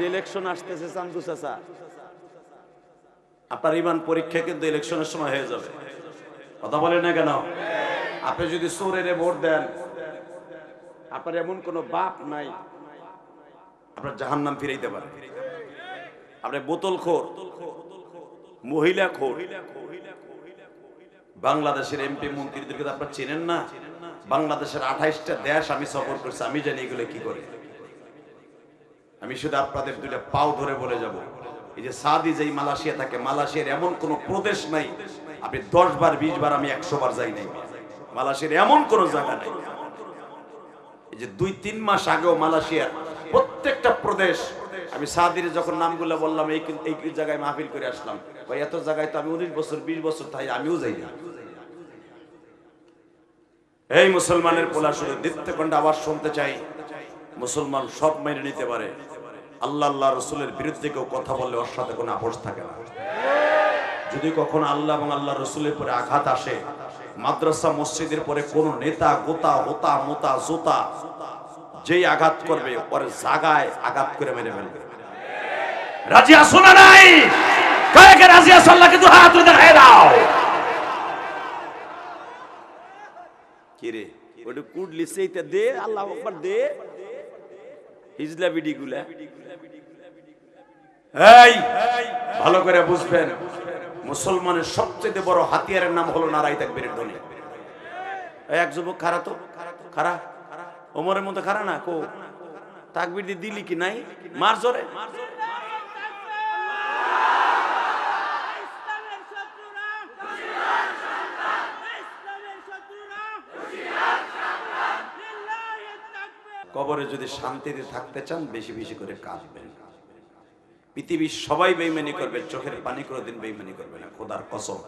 যে ইলেকশন আসতেছে চান্দু চাচা, আপনার ইমান পরীক্ষা কিন্তু ইলেকশনের সময় হয়ে যাবে। কথা বলেন না কেন? আপনি যদি চোরের ভোট দেন, আপনার এমন কোনো বাপ নাই, আপনার জাহান নাম ফিরাইতে পারে। আপনি বোতল খোর, মহিলা খোর, বাংলাদেশের এমপি মন্ত্রীদেরকে আপনার চেনেন না। বাংলাদেশের আঠাইশটা দেশ আমি সফর করছি, আমি জানি এগুলো কি করে। আমি শুধু আপনাদের দুইটা পাও ধরে বলে যাব। এই যে সাদি যেই মালয়েশিয়া থাকে, মালয়েশিয়ার এমন কোন প্রদেশ নাই। আপনি দশ বার, বিশ বার, আমি একশো বার যাই নাই। মালয়েশিয়ার এমন কোন জায়গা নাই। এই যে দুই, তিন মাস আগেও মালয়েশিয়ার প্রত্যেকটা প্রদেশ, আমি সাদির যখন নামগুলো বললাম, এই এই জায়গায় মাহফিল করে আসলাম। ভাই, এত জায়গায় তো আমি উনিশ বছর, বিশ বছর তাই আমিও যাই না এই মুসলমানের পোলা শুধু দিত্যকণ্ড আবার শুনতে চাই। মুসলমান সব মেনে নিতে পারে। আল্লাহ আল্লাহ রসুলের বিরুদ্ধে কেউ কথা বললে ওর সাথে কোনো আপোষ থাকে না। যদি কখনো আল্লাহ এবং আল্লাহ রসুলের পরে আঘাত আসে, মাদ্রাসা, মসজিদের পরে কোন নেতা গোতা, হোতা, মোতা, জোতা, যেই আঘাত করবে, ওর জাগায় আঘাত করে মেরে ফেলবে। রাজি আসো না নাই? কাকে রাজি আসো আল্লাহকে দু হাত দেখায় দাও। কিরে ওটা কুডলি সেইটা দে, আল্লাহ আকবার দে। হিজলা বিডিগুলা। এই, ভালো করে বুঝবেন, মুসলমানের সবচেয়ে বড় হাতিয়ারের নাম হলো নারাই তাকবীরের ধ্বনি এক যুবক খারা তো খারা ওমরের মতো খারা না, কো? তাকবির দিলি কি নাই? মার জোরে ইসলামের শত্রুরা ইসলামের শত্রুরা লিল্লাহি তাকবীর কবরে যদি শান্তিতে থাকতে চান, বেশি বেশি করে কাঁদবেন। পৃথিবীর সবাই বেইমানি করবে, চোখের পানি কোনোদিন বেইমানি করবে না। খোদার কসম,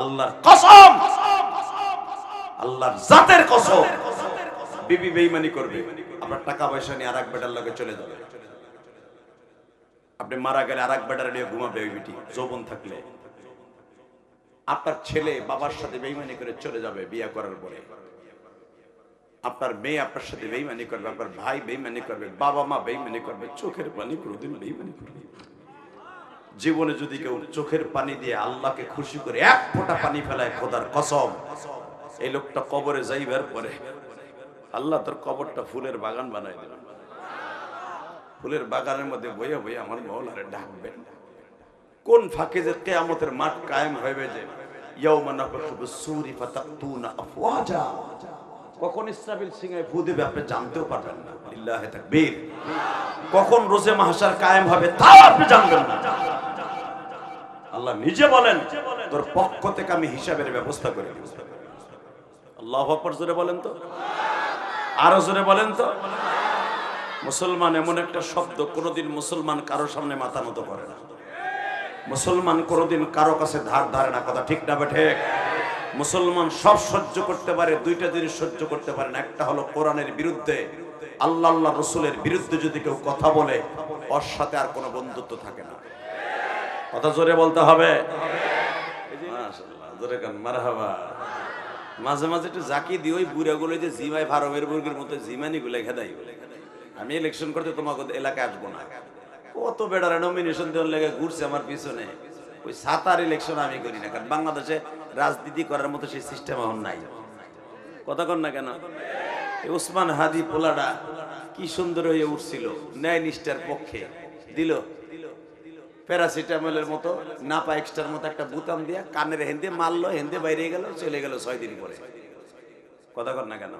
আল্লাহর কসম, আল্লাহর জাতের কসম, বিবি বেইমানি করবে। আপনার টাকা পয়সা নিয়ে আরেক বেটার লগে চলে যাবে। আপনি মারা গেলে আরেক বেটার নিয়ে ঘুমাবে ওই বিটি, যৌবন থাকলে। আপনার ছেলে বাবার সাথে বেইমানি করে চলে যাবে বিয়ে করার পরে। আপনার মেয়ে আপনার সাথে বেইমানি করবে, আপনার ভাই বেইমানি করবে, বাবা মা বেইমানি করবে, চোখের পানি কোনোদিন বেইমানি করবে জীবনে যদি কেউ চোখের পানি দিয়ে আল্লাহকে খুশি করে এক ফোঁটা পানি ফেলায়, খোদার কসম, এই লোকটা কবরে যাইবার পরে আল্লাহ তোর কবরটা ফুলের বাগান বানাই দিলাম ফুলের বাগানের মধ্যে বইয়া বইয়া আমার মহলারে ডাকবেন কোন ফাঁকে যে কেয়ামতের মাঠ কায়েম হইবে যে, ইয়াউমা নাফখু সুরি ফাতাতুনা আফওয়াজা। কখন ইসরাফিল সিং এ ফু দেবে আপনি জানতেও পারবেন না। লিল্লাহি তাকবীর। কখন রোজে মাহশার কায়েম হবে তাও আপনি জানবেন না। আল্লাহ নিজে বলেন, তোর পক্ষ থেকে আমি হিসাবের ব্যবস্থা করে দেব। আল্লাহু আকবার জোরে বলেন তো। আরও জোরে বলেন তো। মুসলমান এমন একটা শব্দ কোনোদিন মুসলমান কারও সামনে মাথা নত করে না। মুসলমান কোনোদিন কারও কাছে ধার ধারে না, কথা ঠিক না বেঠে মুসলমান সব সহ্য করতে পারে, দুইটা জিনিস সহ্য করতে পারে না। একটা হলো কোরআনের বিরুদ্ধে, আল্লাহ আল্লাহ রসুলের বিরুদ্ধে যদি কেউ কথা বলে, ওর সাথে আর কোনো বন্ধুত্ব থাকে না। কথা জোরে বলতে হবে? মাঝে মাঝে একটু জাকি দিই, ওই বুড়াগুলো যে জিমাই ফারমের মুরগির মতো জিমানি গুলো খেদাই আমি ইলেকশন করতে তোমাকে এলাকায় আসব না। কত বেড়ারে নমিনেশন দেওয়ার লেগে ঘুরছে আমার পিছনে। ওই সাতার ইলেকশন আমি করি না, কারণ বাংলাদেশে রাজনীতি করার মতো সেই সিস্টেম এখন নাই। কন না কেন? এই ওসমান হাদি পোলাডা কি সুন্দর হয়ে উঠছিল, ন্যায় নিষ্ঠার পক্ষে। দিল? প্যারাসিটামলের মতো, নাপা এক্সট্রার মতো একটা বুতাম দিয়া কানের হেন্দে মারলো হেন্দে বাইরে গেল, চলে গেল ছয় দিন পরে। কথা কর না কেন?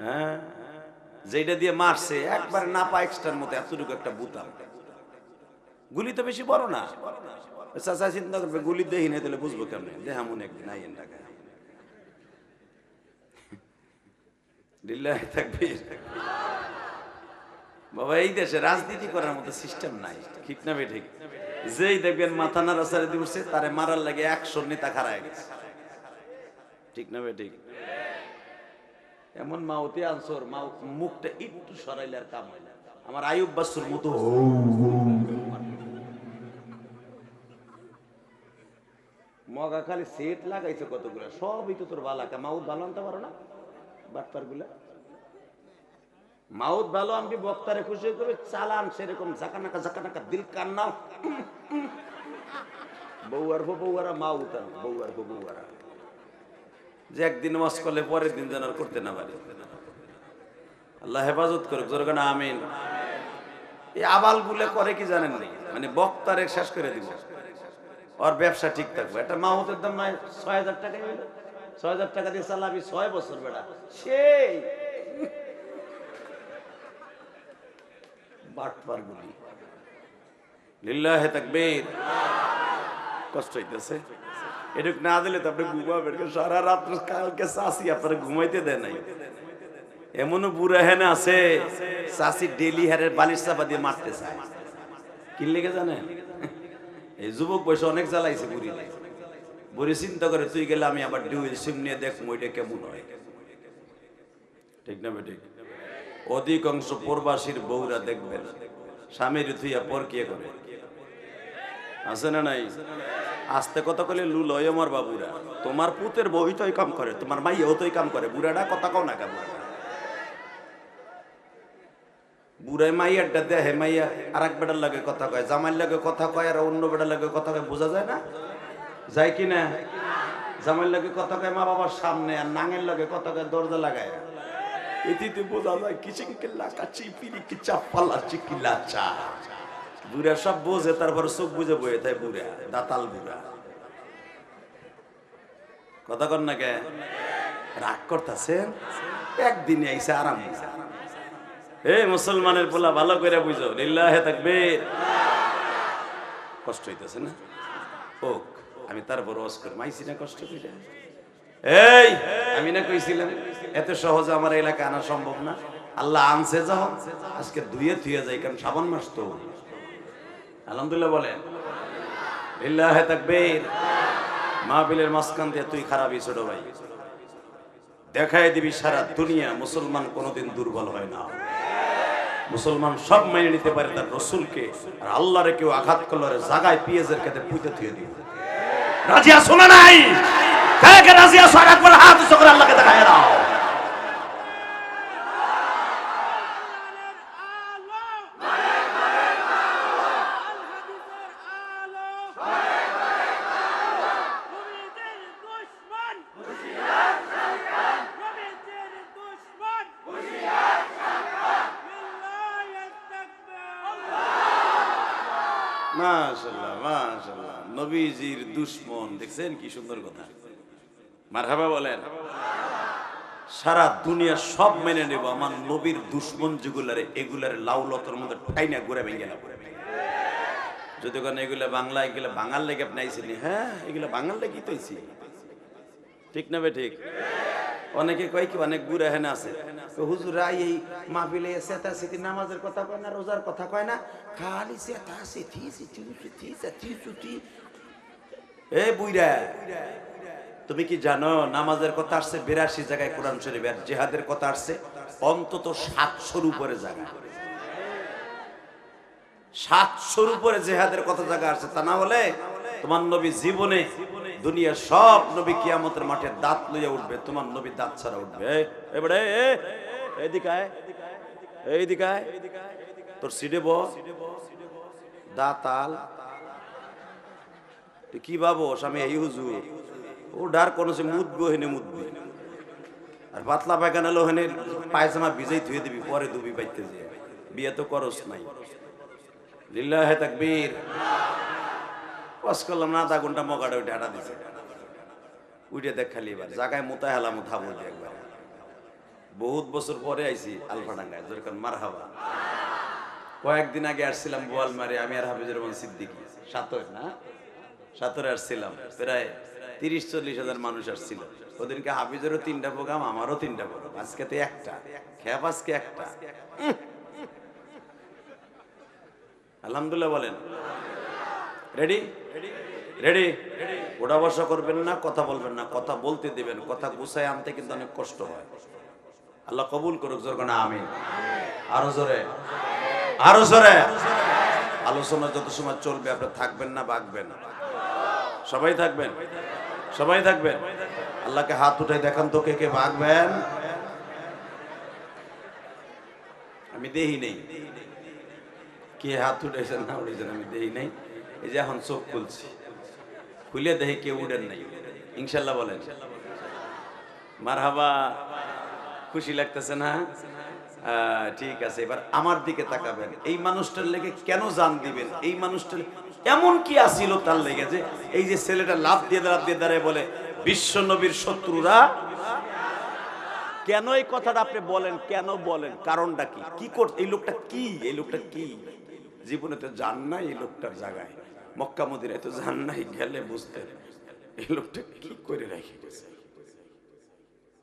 হ্যাঁ? যেটা দিয়ে মারছে, একবার নাপা এক্সট্রার মতো এতটুকু একটা বুতাম। গুলি তো বেশি বড় না। চাচা চিন্তা করবে, গুলি দেখি না তাহলে বুঝব কেমন? দেহা মনে একদিন আইন টাকা। বাবা, এই দেশে রাজনীতি করার মতো সিস্টেম নাই। ঠিক না ঠিক? যেই দেখবেন মাথা নাড়া সারে দিবসে তারে মারার লাগে একশো নেতা খারায় গেছে। ঠিক না ঠিক? এমন মাউতি আনসর মুখটা একটু সরাইলে আর কাম হয় আমার আয়ুব বাসুর মতো। মগা খালি সেট লাগাইছে কতগুলো? সবই তো তোর বালাকা। মাউত ভালো আনতে পারো না? বাটপারগুলা মাউত ভালো আমি বক্তারে খুশি করে চালান সেরকম ঝাঁকানাকা ঝাঁকানাকা, দিল কান্নাও বউয়ার হো বউয়ারা, মাউত আর বউয়ার হো বউয়ারা। যে একদিন ওয়াজ করলে পরের দিন যেন আর করতে না পারে। আল্লাহ হেফাজত করুক জোরগানা আমিন। এই আবাল গুলে করে কি জানেন নি? মানে বক্তারে শেষ করে দিব। ওর ব্যবসা ঠিক থাকবে। একটা মাহতের দাম নয়, ছয় হাজার টাকা ছয় হাজার টাকা দিয়ে চালাবি ছয় বছর বেড়া। সেই। বাটপার গুলি। লিল্লাহে কষ্ট না দিলে তো আপনি আপনারা ঘুমাইতে দেয় নাই। এমনও বুড়া হেনে আছে বালিশ চাপা দিয়ে মারতে চায়। কি লেগে জানেন এই যুবক বয়সে অনেক জ্বালাইছে বুড়ি বুড়ি চিন্তা করে, তুই গেলে আমি আবার ডিউল সিম নিয়ে দেখ ওইটা কেমন হয়? ঠিক না বেঠিক অধিকাংশ প্রবাসীর বউরা দেখবেন, স্বামীর থুইয়া পর কে করে। আছে না নাই? আস্তে কথা কলে লুল হয় আমার বাবুরা। তোমার পুতের বই কাম করে, তোমার মাইয়াও তোই কাম করে, বুড়াটা কথা কও না কা বুড়াটা বুড়াই মাইয়ারটা দেহে মাইয়া আর এক বেটার লাগে কথা কয় জামাইর লাগে কথা কয়, আর অন্য বেটার লাগে কথা কয়, বোঝা যায় না? যায় কি না? জামাইর লাগে কথা কয়, মা বাবার সামনে, আর নাঙের লাগে কথা কয়, দরজা লাগায়। এটিতে বোঝা যায় কিচিং কিল্লা কাচি পিরি কি চাপালা চিকিলা চা বুড়া সব বোঝে, তারপর চোখ বুঝে বয়ে তাই বুড়া, দাতাল বুড়া। কথা কর না কে? রাগ করতেছেন? একদিনে আইসে আরাম। এই মুসলমানের পোলা, ভালো করে বুঝো। লিল্লাহে তাকবীর। কষ্ট হইতেছে না? হোক, আমি তারপর ওয়াজ করে। মাইছি না কষ্ট কইরা? এই, আমি না কইছিলাম, এত সহজে আমার এলাকা আনা সম্ভব না। আল্লাহ আনছে যাও, আজকে ধুয়ে ধুয়ে যাই, কারণ শ্রাবণ মাস তো। আলহামদুলিল্লাহ বলেন। লিল্লাহে তাকবীর। মাহফিলের মাঝখান দিয়ে তুই খারাপই ছোট ভাই। দেখায় দিবি সারা দুনিয়া, মুসলমান কোনোদিন দুর্বল হয় না। মুসলমান সব মেনে নিতে পারে তার রসুলকে, আর আল্লাহরে কেউ আঘাত করল ওরে জাগায় পিএজের কাছে পুঁতে থুয়ে দিব। রাজিয়া শোনা নাই? কে কে রাজিয়া সর করে হাত উঁচু করে আল্লাহকে দেখায় দাও। নবীজির দুশমন, দেখছেন কি সুন্দর কথা? মারহাবা বলেন। সারা দুনিয়া সব মেনে নেব, আমার নবীর দুশ্মন যেগুলারে, এগুলার লাউলতর মধ্যে ঠাইনা ঘুরে ভেঙে গেলাম যদি এগুলা বাংলা, এগুলা বাঙাল লেগে আপনাইছিনি হ্যাঁ এগুলা বাঙাল লেগেই তৈছি ঠিক না বে ঠিক? অনেকে কয় কি, অনেক বুড়া হেনে আছে। তো হুজুরা এই মাহফিলে সেতা সেতি, নামাজের কথা কয় না, রোজার কথা কয় না? খালি সেতা সেতি সেতি সেতি সেতি, সুতি। এ বুইরা তুমি কি জানো, নামাজের কথা আসছে বিরাশি জায়গায় কোরআন শরীফ, আর জেহাদের কথা আসছে অন্তত সাতশোর উপরে জায়গা। সাতশোর উপরে জেহাদের কথা জায়গা আসছে, তা না বলে তোমার নবী জীবনে দুনিয়ার সব নবী কিয়ামতের মাঠে দাঁত লইয়া উঠবে তোমার নবী দাঁত ছাড়া উঠবে। এবারে এ, এইদিকে আয়, এইদিকে তোর সিডে ব দাঁতাল। তুই কি ভাবো আমি এই হুজুর? ও ডার কোন সে মুদবো হেনে মুদবি আর পাতলা পায়খানা লো হেনে পায়জামা ভিজাই ধুয়ে দিবি পরে দুবি পাইতে যে বিয়ে তো করস নাই। লিল্লাহে তাকবীর। কস করলাম না আধা ঘণ্টা মগাটা উঠে হাঁটা দিছে। উঠে দেখ খালি এবার। জাগায় মোতা হেলা মোথা একবার। বহুত বছর পরে আইছি আলফাডাঙ্গায়। যেরকম মার হাবা কয়েকদিন আগে আসছিলাম বোয়াল মারে, আমি আর হাফিজুর রহমান সিদ্দিকি। সাতর, না? সাতরে আসছিলাম। প্রায় তিরিশ, চল্লিশ হাজার মানুষ আসছিল। ওদিনকে হাফিজেরও তিনটা প্রোগ্রাম, আমারও তিনটা প্রোগ্রাম। আজকে তো একটা। খেপ আজকে একটা। আলহামদুলিল্লাহ বলেন। রেডি রেডি ওটা বসা করবেন না, কথা বলবেন না, কথা বলতে দিবেন, কথা গুছায় আনতে কিন্তু অনেক কষ্ট হয়। আল্লাহ কবুল করুক, জোর না আমি আরও জোরে। আরও জোরে। আলোচনা যত সময় চলবে, আপনি থাকবেন না, বাগবেন সবাই থাকবেন? সবাই থাকবেন? আল্লাহকে হাত উঠে দেখান তো কে কে ভাগবেন আমি দেহি নেই। কে হাত উঠেছেন না উঠেছেন আমি দেহি নেই। এই যে এখন চোখ খুলছি। খুলে দেখি কেউ উঠেন নাই। ইনশাল্লাহ বলেন। মারহাবা, খুশি লাগতেছে না? ঠিক আছে, এবার আমার দিকে তাকাবেন। এই মানুষটার লেগে কেন জান দিবেন? এই মানুষটার এমন কি আসিল তার লেগে যে এই যে ছেলেটা লাভ দিয়ে লাভ দিয়ে দাঁড়ায় বলে, বিশ্ব নবীর শত্রুরা? কেন এই কথাটা আপনি বলেন? কেন বলেন? কারণটা কি? কি করছে এই লোকটা কি? এই লোকটা কি? জীবনে তো জান নাই এই লোকটার জায়গায়। মক্কা মদিনায় তো জান নাই গেলে বুঝতে এই লোকটা কি করে রেখে গেছে?